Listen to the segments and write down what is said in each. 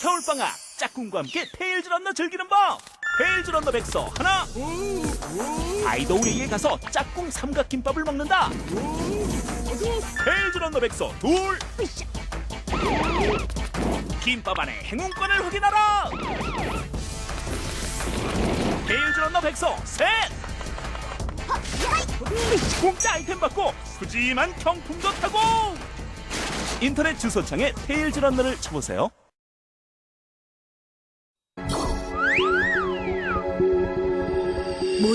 겨울방학 짝꿍과 함께 테일즈 런너 즐기는 법! 테일즈 런너 백서 하나! 아이도우리에 가서 짝꿍 삼각김밥을 먹는다! 테일즈 런너 백서 둘! 김밥 안에 행운권을 확인하라! 테일즈 런너 백서 셋! 공짜 아이템 받고 푸짐한 경품도 타고! 인터넷 주소창에 테일즈 런너를 쳐보세요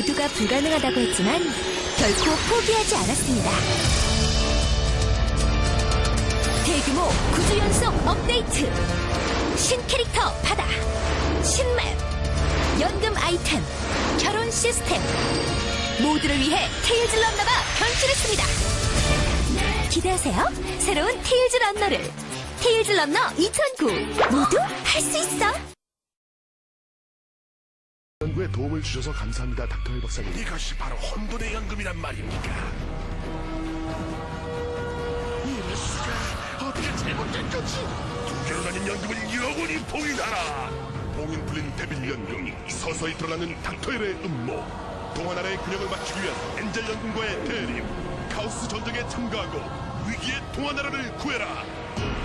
모두가 불가능하다고 했지만 결코 포기하지 않았습니다. 대규모 9주 연속 업데이트! 신 캐릭터 바다! 신맵! 연금 아이템! 결혼 시스템! 모두를 위해 테일즈 런너가 변신했습니다. 기대하세요. 새로운 테일즈 런너를. 테일즈 런너 2009 모두 할 수 있어. 연구에 도움을 주셔서 감사합니다, 닥터 일 박사님. 이것이 바로 혼돈의 연금이란 말입니까? 이럴 수가 어떻게 잘못된 거지? 두 개로 나뉜 연금을 영원히 봉인하라. 봉인 풀린 데빌 연금, 서서히 드러나는 닥터일의 음모, 동화나라의 균형을 맞추기 위한 엔젤 연금과의 대립, 카오스 전쟁에 참가하고 위기의 동화나라를 구해라.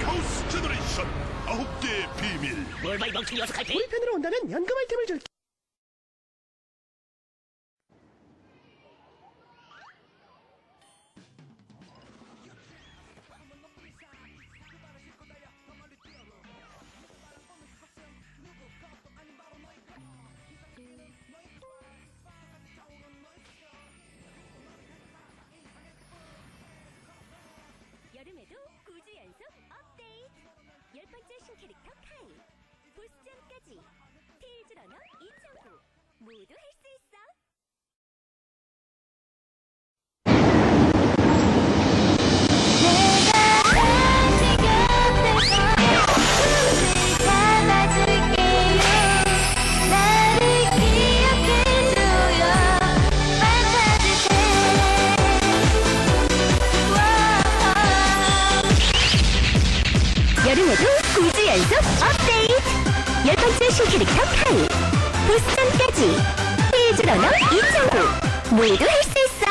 카오스 제너레이션 아홉 개의 비밀. 우리 편으로 온다면 연금 아이템을 줄게. 모두 할 수 있어! 여름에도 9주 연속 업데이트! 열 번째 신캐릭터 카이, 보스전까지 테일즈 러너 2009 모두 할 수 있어!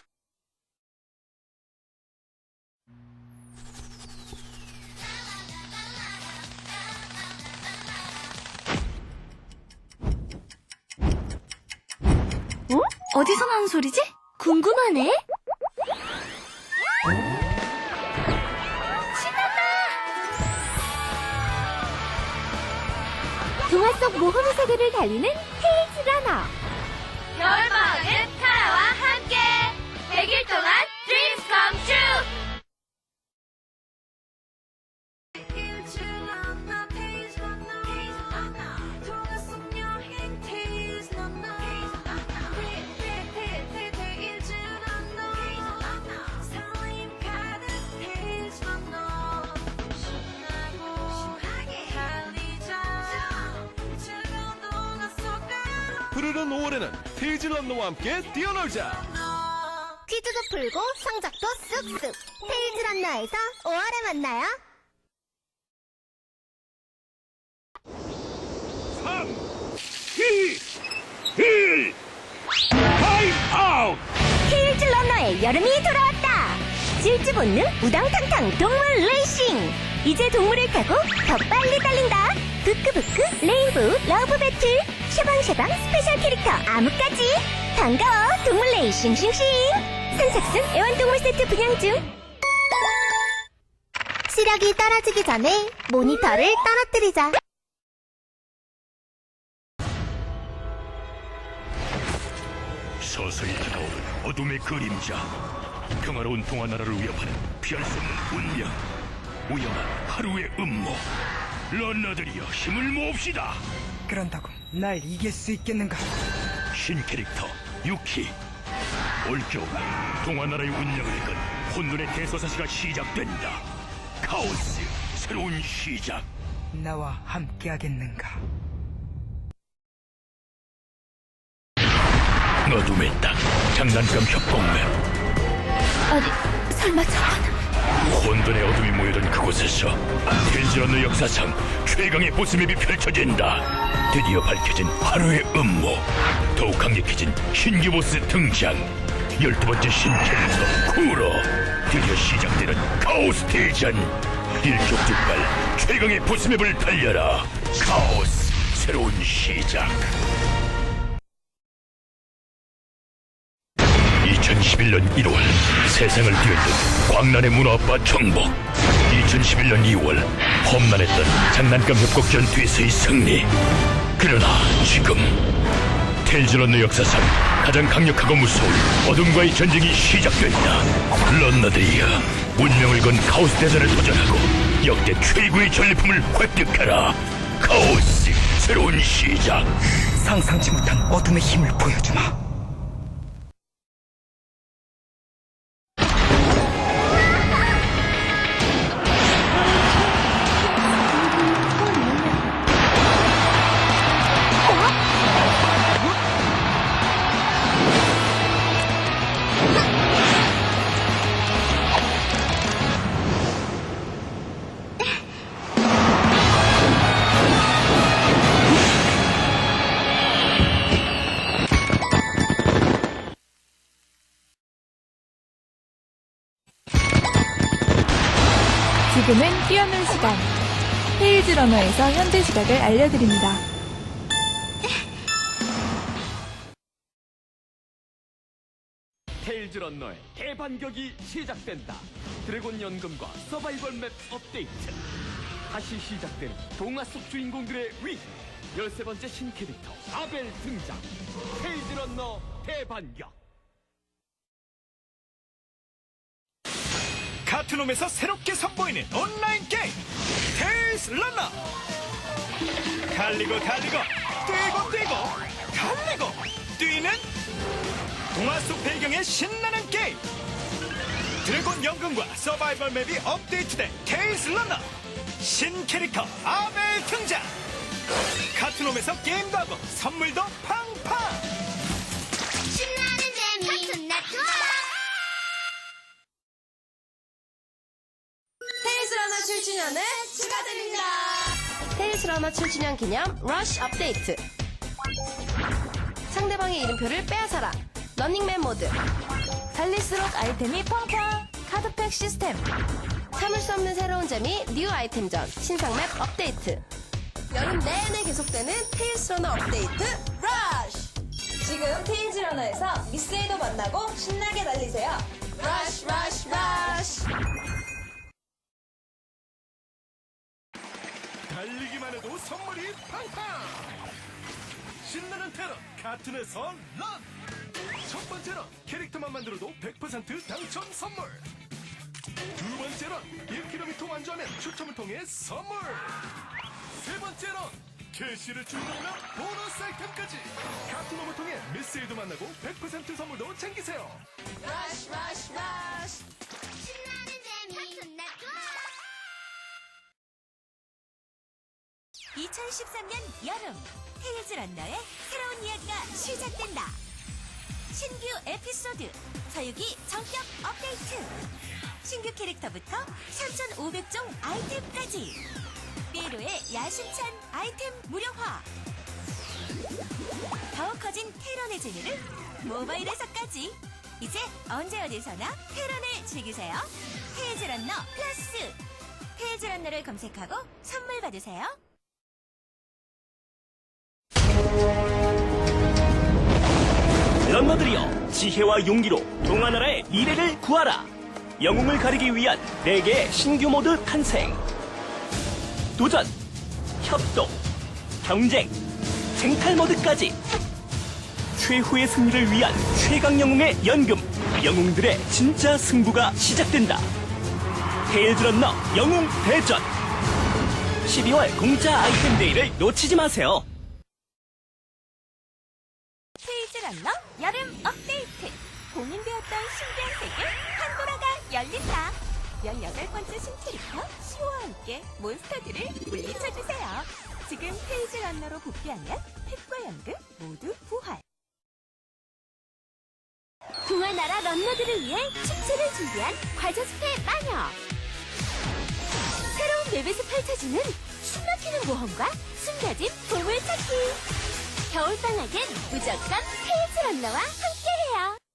어? 어디서 나는 소리지? 궁금하네? 동화 속 모험의 세계를 달리는 테일즈 푸르른 5월에는 테이즈 런너와 함께 뛰어놀자. 퀴즈도 풀고 성적도 쑥쑥. 테일즈 런너에서 5월에 만나요. 3 2 1 타임 아웃 테일즈 러너의 여름이 돌아왔다. 질주 본능 우당탕탕 동물 레이싱. 이제 동물을 타고 더 빨리 달린다. 부끄부끄 레인보우 러브 배틀 샤방샤방 스페셜 캐릭터 아무까지 반가워 동물 레이 싱 싱싱 선착순 애완동물 세트 분양 중 시력이 떨어지기 전에 모니터를 떨어뜨리자 서서히 다가오는 어둠의 그림자. 평화로운 동화 나라를 위협하는 피할 수 없는 운명. 우연한 하루의 음모. 런너들이여 힘을 모읍시다. 그런다고 날 이길 수 있겠는가? 신 캐릭터 유키. 올겨울 동화나라의 운명을 건 혼돈의 대소사시가 시작된다. 카오스 새로운 시작. 나와 함께하겠는가? 어둠의 땅 장난감 협곡맵 아니 설마 저건 혼돈의 어둠이 모여든 그곳에서 텔즈런의 역사상 최강의 보스맵이 펼쳐진다. 드디어 밝혀진 하루의 음모. 더욱 강력해진 신규 보스 등장. 열두 번째 신캐릭터 쿠로. 드디어 시작되는 카오스 대전. 일족즉발 최강의 보스맵을 달려라. 카오스 새로운 시작. 2011년 1월 세상을 뒤흔든 광란의 문화빠 정복 2011년 2월 험난했던 장난감 협곡 전투에서의 승리. 그러나 지금 텔즈런의 역사상 가장 강력하고 무서운 어둠과의 전쟁이 시작된다. 런너들이여 운명을 건 카오스 대전에 도전하고 역대 최고의 전리품을 획득하라. 카오스 새로운 시작. 상상치 못한 어둠의 힘을 보여주마. 지금은 뛰어놀 시간. 페이지 러너에서 현재 시각을 알려드립니다. 테일즈 런너의 대반격이 시작된다. 드래곤 연금과 서바이벌 맵 업데이트. 다시 시작되는 동화 속 주인공들의 위. 열세 번째 신캐릭터 아벨 등장. 테일즈 런너 대반격. 카트놈에서 새롭게 선보이는 온라인 게임 테일스 런너. 달리고 달리고 뛰고 뛰고 달리고 뛰는 동화 속 배경의 신나는 게임. 드래곤 연금과 서바이벌 맵이 업데이트된 테일스 런너. 신 캐릭터 아벨 등장. 카트놈에서 게임도 하고 선물도 팡팡 7주년을 축하드립니다. 테일스러너 7주년 기념 러쉬 업데이트. 상대방의 이름표를 빼앗아라. 런닝맨 모드. 달릴수록 아이템이 펑펑. 카드팩 시스템. 참을 수 없는 새로운 재미 뉴 아이템전 신상 맵 업데이트. 여름 내내 계속되는 테일스 러너 업데이트 러쉬. 지금 테일즈 러너에서 미스에도 만나고 신나게 달리세요. 러쉬 러쉬 러쉬. 달리기만 해도 선물이 팡팡! 신나는 테러 카툰에서 런! 첫 번째 런 캐릭터만 만들어도 100% 당첨 선물! 두 번째 런 1km 완주하면 추첨을 통해 선물! 세 번째 런 캐시를 충전하면 보너스 아이템까지! 카툰홈을 통해 미스일도 만나고 100% 선물도 챙기세요! 러쉬 러쉬 러쉬. 신나는 2013년 여름 테일즈 런너의 새로운 이야기가 시작된다. 신규 에피소드 서유기 전격 업데이트. 신규 캐릭터부터 3,500종 아이템까지. 삐로의 야심찬 아이템 무료화. 더욱 커진 테런의 재미를 모바일에서까지. 이제 언제 어디서나 테런을 즐기세요. 테일즈 런너 플러스. 테일즈 런너를 검색하고 선물 받으세요. 런너들이여 지혜와 용기로 동화나라의 미래를 구하라. 영웅을 가리기 위한 네개의 신규 모드 탄생. 도전 협동 경쟁 생탈 모드까지. 최후의 승리를 위한 최강 영웅의 연금. 영웅들의 진짜 승부가 시작된다. 테일즈 런너 영웅 대전. 12월 공짜 아이템 데이를 놓치지 마세요 발음 업데이트. 공인되었던 신기한 세계 판도라가 열린다. 18번째 신체리터 시오와 함께 몬스터들을 물리쳐주세요. 지금 페이지 런너로 복귀하면 팩과 연극 모두 부활. 동화나라 런너들을 위해 축제를 준비한 과자 숲의 마녀. 새로운 맵에서 펼쳐지는 숨막히는 모험과 숨겨진 보물 찾기. 겨울방학엔 무조건 페이지 언너와 함께해요.